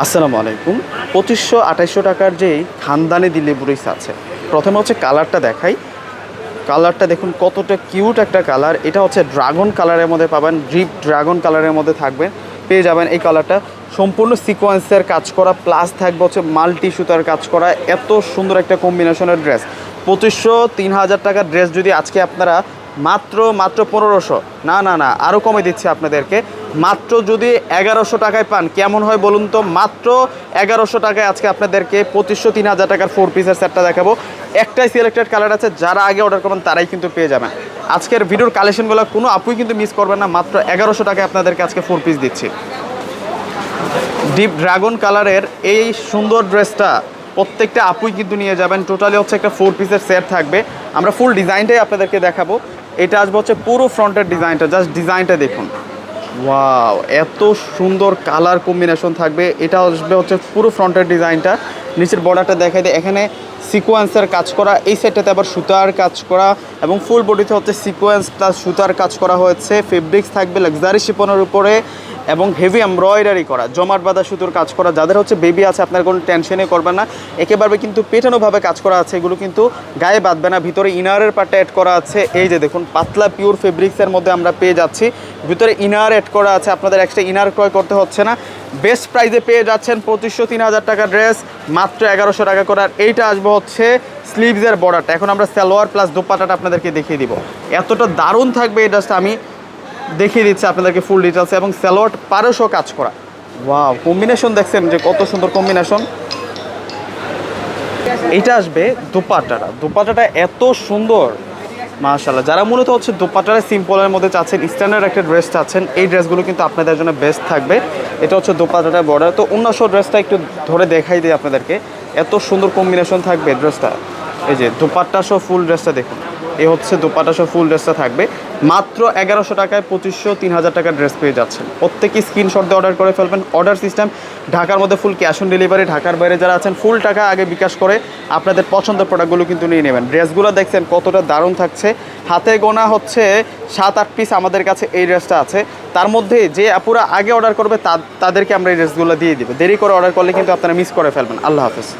আসসালামু আলাইকুম। পঁচিশশো আঠাইশশো টাকার যেই খানদানি দিল্লি বুড়িস আছে, প্রথমে হচ্ছে কালারটা দেখাই। কালারটা দেখুন, কতটা কিউট একটা কালার। এটা হচ্ছে ড্রাগন কালারের মধ্যে পাবেন, ড্রিপ ড্রাগন কালারের মধ্যে থাকবে। পেয়ে যাবেন এই কালারটা। সম্পূর্ণ সিকোয়েন্সের কাজ করা, প্লাস থাকবে হচ্ছে মাল্টি সুতার কাজ করা, এত সুন্দর একটা কম্বিনেশনের ড্রেস। পঁচিশশো তিন হাজার টাকার ড্রেস যদি আজকে আপনারা মাত্র মাত্র পনেরোশো, না না না আরও কমে দিচ্ছে আপনাদেরকে। মাত্র যদি এগারোশো টাকায় পান, কেমন হয় বলুন তো? মাত্র এগারোশো টাকায় আজকে আপনাদেরকে পঁচিশশো, তিন হাজার টাকার ফোর পিসের সেটটা দেখাবো। একটাই সিলেক্টেড কালার আছে, যারা আগে অর্ডার করবেন তারাই কিন্তু পেয়ে যাবেন। আজকের ভিডিওর কালেকশনগুলো কোনো আপুই কিন্তু মিস করবেন না, মাত্র এগারোশো টাকায় আপনাদেরকে আজকে ফোর পিস দিচ্ছি। ডিপ ড্রাগন কালারের এই সুন্দর ড্রেসটা প্রত্যেকটা আপুই কিন্তু নিয়ে যাবেন। টোটালি হচ্ছে একটা ফোর পিসের সেট থাকবে। আমরা ফুল ডিজাইনটাই আপনাদেরকে দেখাবো। এটা আসবে হচ্ছে পুরো ফ্রন্টের ডিজাইনটা জাস্ট ডিজাইনটা দেখুন। ওয়াও এত সুন্দর কালার কম্বিনেশন থাকবে। এটা আসবে হচ্ছে পুরো ফ্রন্টের ডিজাইনটা নিচের বর্ডারটা দেখাই দেয় এখানে সিকোয়েন্সের কাজ করা, এই সাইডটাতে আবার সুতার কাজ করা এবং ফুল বডিতে হচ্ছে সিকোয়েন্স প্লাস সুতার কাজ করা হয়েছে। ফেব্রিক্স থাকবে লাক্সারি শিপনের উপরে। এবং হেভি এমব্রয়ডারি করা, জমাট বাঁধা সুতোর কাজ করা, যাদের হচ্ছে বেবি আছে, আপনার কোনো টেনশনে করবেন না। একেবারে কিন্তু পেটানোভাবে কাজ করা আছে, এগুলো কিন্তু গায়ে বাঁধবে না। ভিতরে ইনারের পার্টে অ্যাড করা আছে। এই যে দেখুন, পাতলা পিওর ফেব্রিক্সের মধ্যে আমরা পেয়ে যাচ্ছি। ভিতরে ইনার অ্যাড করা আছে, আপনাদের এক্সট্রা ইনার ক্রয় করতে হচ্ছে না। বেস্ট প্রাইজে পেয়ে যাচ্ছেন পঁচিশশো তিন হাজার টাকা ড্রেস মাত্র এগারোশো টাকা করে। আর এইটা আসবে হচ্ছে স্লিভসের বর্ডারটা এখন আমরা সালোয়ার প্লাস দোপাটাটা আপনাদেরকে দেখিয়ে দিব। এতটা দারুণ থাকবে এই ড্রেসটা আমি দেখিয়ে দিচ্ছে আপনাদেরকে ফুল ডিটেলস এবং স্যালোয়ার পারশো কাজ করা। ওয়াও কম্বিনেশন দেখছেন যে কত সুন্দর কম্বিনেশন এইটা আসবে দোপাটাটা। দোপাটাটা এত সুন্দর। মাশাল্লাহ যারা মূলত হচ্ছে দোপাটারা সিম্পলের মধ্যে চাচ্ছেন স্ট্যান্ডার্ড একটা ড্রেস চাচ্ছেন, এই ড্রেসগুলো কিন্তু আপনাদের জন্য বেস্ট থাকবে। এটা হচ্ছে দোপাটাটা বর্ডার তো অন্যান্য ড্রেসটা একটু ধরে দেখাই দিই আপনাদেরকে। এত সুন্দর কম্বিনেশন থাকবে ড্রেসটা এই যে দোপাট্টা সহ ফুল ড্রেসটা দেখুন। এই হচ্ছে দোপাটা ফুল ড্রেসটা থাকবে। মাত্র এগারোশো টাকায় পঁচিশশো তিন হাজার টাকার ড্রেস পেয়ে যাচ্ছেন। প্রত্যেকেই স্ক্রিনশট দিয়ে অর্ডার করে ফেলবেন। অর্ডার সিস্টেম ঢাকার মধ্যে ফুল ক্যাশ অন ডেলিভারি ঢাকার বাইরে যারা আছেন ফুল টাকা আগে বিকাশ করে আপনাদের পছন্দের প্রোডাক্টগুলো কিন্তু নিয়ে নেবেন। ড্রেসগুলো দেখছেন কতটা দারুণ থাকছে। হাতে গোনা হচ্ছে সাত, আট পিস আমাদের কাছে এই ড্রেসটা আছে। তার মধ্যে যে আপুরা আগে অর্ডার করবে তাদেরকে আমরা এই ড্রেসগুলো দিয়ে দিব। দেরি করে অর্ডার করলে কিন্তু আপনারা মিস করে ফেলবেন। আল্লাহ হাফেজ।